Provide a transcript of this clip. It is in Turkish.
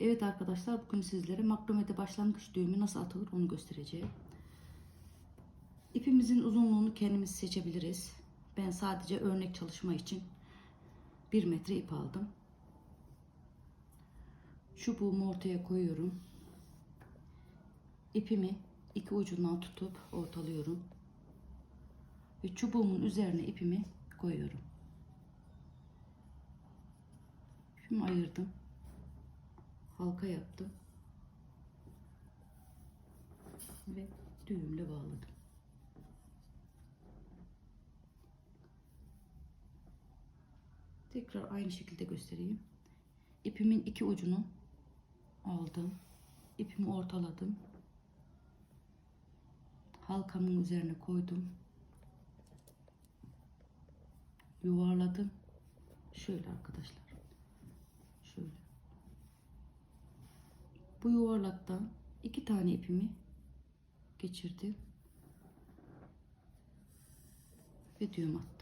Evet arkadaşlar bugün sizlere makromede başlangıç düğümü nasıl atılır onu göstereceğim. İpimizin uzunluğunu kendimiz seçebiliriz. Ben sadece örnek çalışma için 1 metre ip aldım. Çubuğumu ortaya koyuyorum. İpimi iki ucundan tutup ortalıyorum. Ve çubuğumun üzerine ipimi koyuyorum. İpimi ayırdım. Halka yaptım. Ve düğümle bağladım. Tekrar aynı şekilde göstereyim. İpimin iki ucunu aldım. İpimi ortaladım. Halkamın üzerine koydum. Yuvarladım. Şöyle arkadaşlar. Şöyle. Bu yuvarlaktan iki tane ipimi geçirdim. Ve düğüm attım.